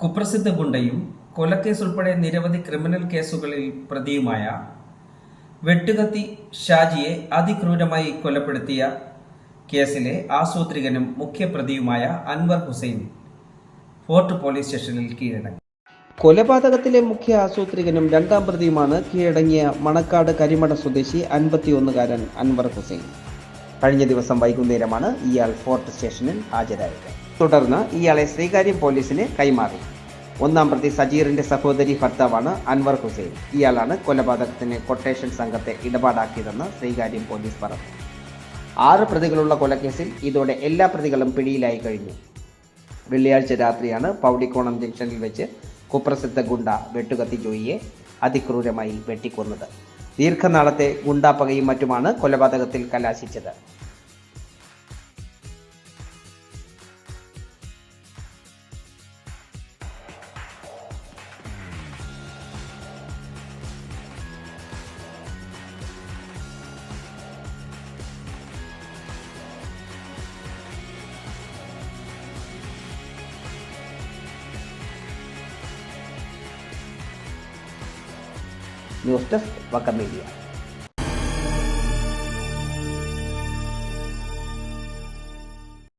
കുപ്രസിദ്ധ ഗുണ്ടയും കൊലക്കേസ് ഉൾപ്പെടെ നിരവധി ക്രിമിനൽ കേസുകളിൽ പ്രതിയുമായ വെട്ടുകത്തി ഷാജിയെ അതിക്രൂരമായി കൊലപ്പെടുത്തിയ കേസിലെ ആസൂത്രികനും മുഖ്യപ്രതിയുമായ അൻവർ ഹുസൈൻ ഫോർട്ട് പോലീസ് സ്റ്റേഷനിൽ കീഴടങ്ങി. കൊലപാതകത്തിലെ മുഖ്യ ആസൂത്രികനും രണ്ടാം പ്രതിയുമാണ് കീഴടങ്ങിയ മണക്കാട് കരിമട സ്വദേശി അൻപത്തിയൊന്നുകാരൻ അൻവർ ഹുസൈൻ. കഴിഞ്ഞ ദിവസം വൈകുന്നേരമാണ് ഇയാൾ ഫോർട്ട് സ്റ്റേഷനിൽ ഹാജരായത്. തുടർന്ന് ഇയാളെ ശ്രീകാര്യം പോലീസിന് കൈമാറി. ഒന്നാം പ്രതി സജീറിന്റെ സഹോദരി ഭർത്താവാണ് അൻവർ ഹുസൈൻ. ഇയാളാണ് കൊലപാതകത്തിന് കൊട്ടേഷൻ സംഘത്തെ ഇടപാടാക്കിയതെന്ന് ശ്രീകാര്യം പോലീസ് പറഞ്ഞു. ആറ് പ്രതികളുള്ള കൊലക്കേസിൽ ഇതോടെ എല്ലാ പ്രതികളും പിടിയിലായി കഴിഞ്ഞു. വെള്ളിയാഴ്ച രാത്രിയാണ് പൗടിക്കോണം ജംഗ്ഷനിൽ വെച്ച് കുപ്രസിദ്ധ ഗുണ്ട വെട്ടുകത്തി ജോയിയെ അതിക്രൂരമായി വെട്ടിക്കൊന്നത്. ദീർഘനാളത്തെ ഗുണ്ടാപ്പകയും മറ്റുമാണ് കൊലപാതകത്തിൽ കലാശിച്ചത് ന്യൂസ് ഡെസ്ക് വക്ക മീഡിയ